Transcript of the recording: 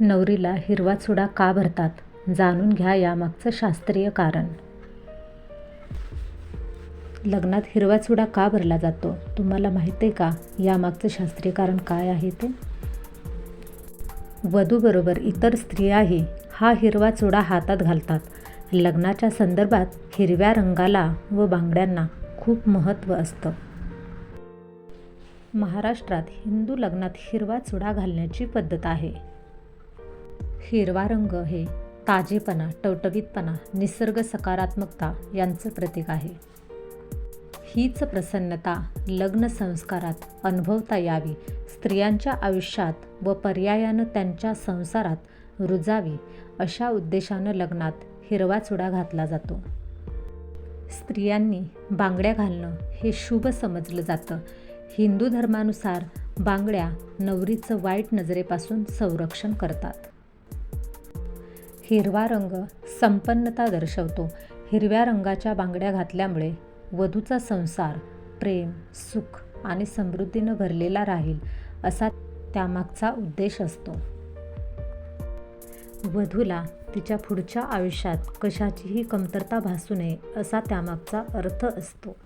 नवरीला हिरवा चुडा का भरतात? जाणून घ्या यामागचं शास्त्रीय कारण. लग्नात हिरवा चुडा का भरला जातो? तुम्हाला माहीत आहे का यामागचं शास्त्रीय कारण काय आहे ते? वधूबरोबर इतर स्त्रियाही हा हिरवा चुडा हातात घालतात. लग्नाच्या संदर्भात हिरव्या रंगाला व बांगड्यांना खूप महत्त्व असतं. महाराष्ट्रात हिंदू लग्नात हिरवा चुडा घालण्याची पद्धत आहे. हिरवा रंग हे ताजेपणा टवटवीतपणा निसर्ग सकारात्मकता यांचं प्रतीक आहे. हीच प्रसन्नता लग्न संस्कारात अनुभवता यावी स्त्रियांच्या आयुष्यात व पर्यायानं त्यांच्या संसारात रुजावी अशा उद्देशानं लग्नात हिरवा चुडा घातला जातो. स्त्रियांनी बांगड्या घालणं हे शुभ समजलं जातं. हिंदू धर्मानुसार बांगड्या नवरीचं वाईट नजरेपासून संरक्षण करतात. हिरवा रंग संपन्नता दर्शवतो. हिरव्या रंगाच्या बांगड्या घातल्यामुळे वधूचा संसार प्रेम सुख आणि समृद्धीनं भरलेला राहील असा त्यामागचा उद्देश असतो. वधूला तिच्या पुढच्या आयुष्यात कशाचीही कमतरता भासू नये असा त्यामागचा अर्थ असतो.